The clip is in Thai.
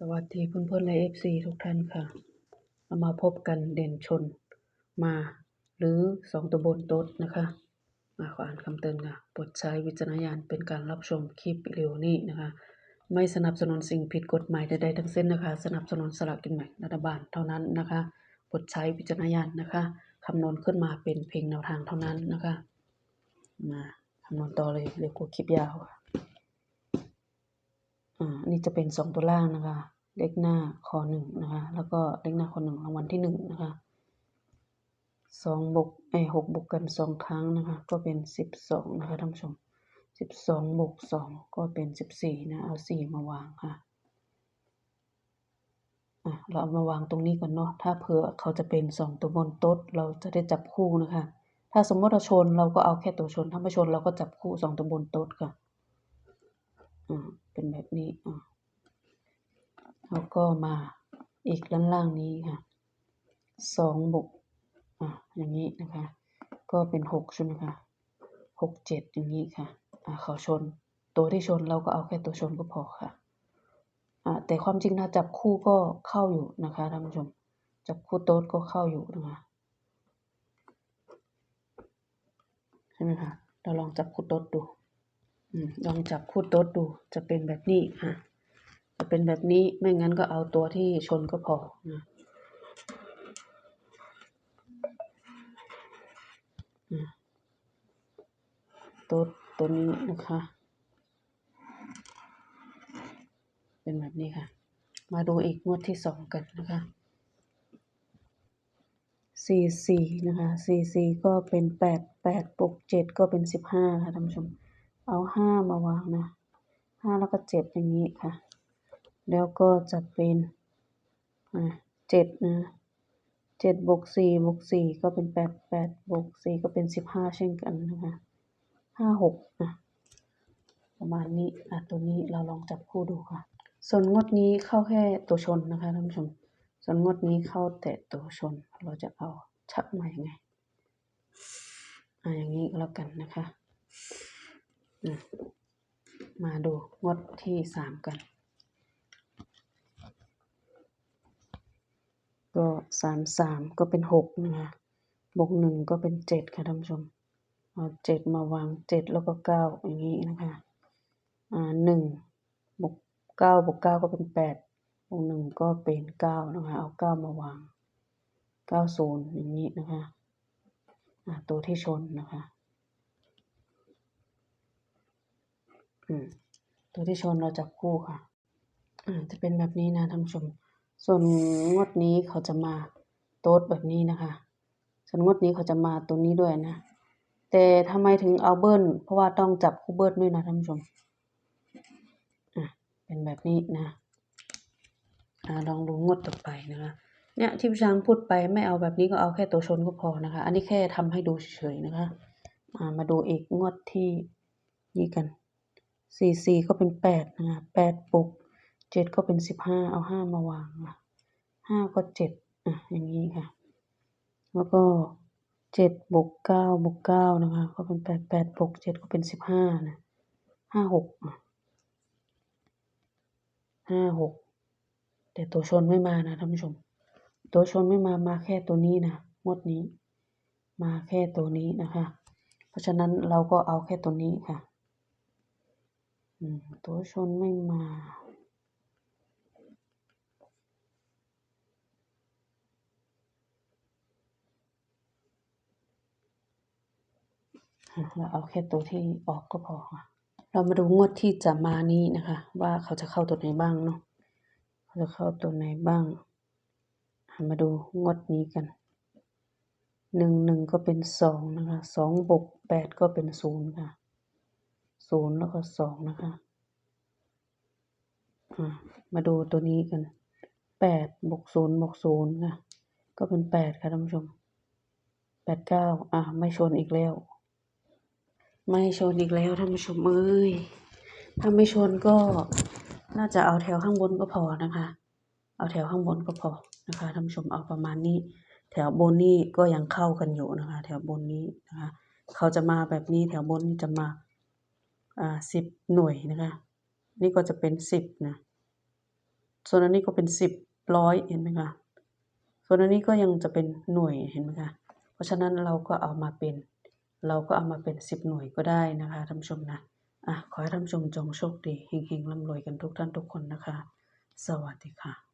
สวัสดีเพื่อนๆและ FC ทุกท่านค่ะ เรามาพบกันเด่นชนมา หรือสองตัวบนโต๊ดนะคะ มาขออ่านคำเตือนค่ะโปรดใช้วิจารณญาณเป็นการรับชมคลิปวิดีโอนี้นะคะ ไม่สนับสนุนสิ่งผิดกฎหมายใดๆทั้งสิ้นนะคะ สนับสนุนสลากกินแบ่งรัฐบาลเท่านั้นนะคะโปรดใช้วิจารณญาณนะคะคำนวณขึ้นมาเป็นเพียงแนวทางเท่านั้นนะคะ มาคำนวณต่อเลยเร็วกว่าคลิปยาวค่ะ อ่านี่จะเป็นสองตัวล่างนะคะ เลขหน้าคอหนึ่งนะคะ แล้วก็เลขหน้าคอหนึ่งรางวัลที่หนึ่งนะคะสองบวกเอ้หกบวกกันสองครั้งนะคะ ก็เป็นสิบสองนะคะท่านผู้ชมสิบสองบวกสองก็เป็นสิบสี่นะ เอาสี่มาวางค่ะอะเราเอามาวางตรงนี้ก่อนเนาะ ถ้าเผื่อเขาจะเป็นสองตัวบนโต๊ดเราจะได้จับคู่นะคะ ถ้าสมมติเราชนเราก็เอาแค่ตัวชน ถ้าไม่ชนเราก็จับคู่สองตัวบนโต๊ดค่ะ อ่าเป็นแบบนี้อ่าแล้วก็มาอีกด้านล่างนี้ค่ะสองบวกอ่าอย่างนี้นะคะ ก็เป็นหกใช่ไหมคะหกเจ็ดอย่างนี้ค่ะอ่าเขาชน ตัวที่ชนเราก็เอาแค่ตัวชนก็พอค่ะอ่าแต่ความจริงถ้าจับคู่ก็เข้าอยู่นะคะท่านผู้ชมจับคู่โต๊ดก็เข้าอยู่นะคะใช่ไหมคะเราลองจับคู่โต๊ดดู ลองจับคู่โต๊ดดูจะเป็นแบบนี้ค่ะ จะเป็นแบบนี้ไม่งั้นก็เอาตัวที่ชนก็พอนะต๊ดตัวนี้นะคะ เป็นแบบนี้ค่ะ มาดูอีกงวดที่สองกันนะคะสี่สี่นะคะสี่สี่ก็เป็นแปดแปดบวกเจ็ดก็เป็นสิบห้าค่ะท่านผู้ชม เอาห้ามาวางนะห้าแล้วก็เจ็ดอย่างนี้ค่ะ แล้วก็จะเป็นเจ็ดนะเจ็ดบวกสี่บวกสี่ก็เป็นแปดแปดบวกสี่ก็เป็นสิบห้าเช่นกันนะคะห้าหกนะประมาณนี้อะตัวนี้เราลองจับคู่ดูค่ะ ส่วนงวดนี้เข้าแค่ตัวชนนะคะท่านผู้ชมส่วนงวดนี้เข้าแต่ตัวชนเราจะเอาชักมาอย่างไงอ่าอย่างนี้ก็แล้วกันนะคะ มาดูงวดที่สามกัน ก็สามสามก็เป็นหกนะคะบวกหนึ่งก็เป็นเจ็ดค่ะท่านผู้ชม เอาเจ็ดมาวางเจ็ดแล้วก็เก้าอย่างนี้นะคะ อ่าหนึ่งบวกเก้าบวกเก้าก็เป็นแปดบวกหนึ่งก็เป็นเก้านะคะ เอาเก้ามาวางเก้าศูนย์อย่างนี้นะคะ อ่าตัวที่ชนนะคะ อืม ตัวที่ชนเราจับคู่ค่ะอ่าจะเป็นแบบนี้นะท่านผู้ชม ส่วนงวดนี้เขาจะมาโต๊ดแบบนี้นะคะ ส่วนงวดนี้เขาจะมาตัวนี้ด้วยนะ แต่ทำไมถึงเอาเบิ้ลเพราะว่าต้องจับคู่เบิ้ลด้วยนะท่านผู้ชมอะเป็นแบบนี้นะอ่าลองดูงวดต่อไปนะคะ เนี่ยที่พี่ช้างพูดไปไม่เอาแบบนี้ก็เอาแค่ตัวชนก็พอนะคะ อันนี้แค่ทำให้ดูเฉยๆนะคะ อ่ามาดูอีกงวดที่นี่กัน สี่สี่ก็เป็นแปดนะคะแปดบวกเจ็ดก็เป็นสิบห้าเอาห้ามาวางนะห้าก็เจ็ดอะอย่างนี้ค่ะ แล้วก็เจ็ดบวกเก้าบวกเก้านะคะ ก็เป็นแปดแปดบวกเจ็ดก็เป็นสิบห้านะห้าหกอะห้าหกแต่ตัวชนไม่มานะท่านผู้ชม ตัวชนไม่มามาแค่ตัวนี้นะงวดนี้ มาแค่ตัวนี้นะคะ เพราะฉะนั้นเราก็เอาแค่ตัวนี้ค่ะ ตัวชนไม่มา เราเอาแค่ตัวที่ออกก็พอค่ะ เรามาดูงวดที่จะมานี้นะคะ ว่าเขาจะเข้าตัวไหนบ้างเนาะ เขาจะเข้าตัวไหนบ้าง มาดูงวดนี้กันหนึ่งหนึ่งก็เป็นสองนะคะสองบวกแปดก็เป็นศูนย์ค่ะ ศูนย์แล้วก็สองนะคะมาดูตัวนี้กันแปดบวกศูนย์บวกศูนย์ค่ะ ก็เป็นแปดค่ะท่านผู้ชมแปดเก้าอ่าไม่ชนอีกแล้ว ไม่ชนอีกแล้วท่านผู้ชมเอ้ย ถ้าไม่ชนก็น่าจะเอาแถวข้างบนก็พอนะคะ เอาแถวข้างบนก็พอนะคะท่านผู้ชมเอาประมาณนี้ แถวบนนี่ก็ยังเข้ากันอยู่นะคะ แถวบนนี้นะคะ เขาจะมาแบบนี้แถวบนนี่จะมา อ่าสิบหน่วยนะคะ นี่ก็จะเป็นสิบนะ ส่วนอันนี้ก็เป็นสิบร้อยเห็นไหมคะ ส่วนอันนี้ก็ยังจะเป็นหน่วยเห็นไหมคะ เพราะฉะนั้นเราก็เอามาเป็น เราก็เอามาเป็นสิบหน่วยก็ได้นะคะท่านผู้ชมนะ อะขอให้ท่านผู้ชมจงโชคดีเฮงๆร่ำรวยกันทุกท่านทุกคนนะคะ สวัสดีค่ะ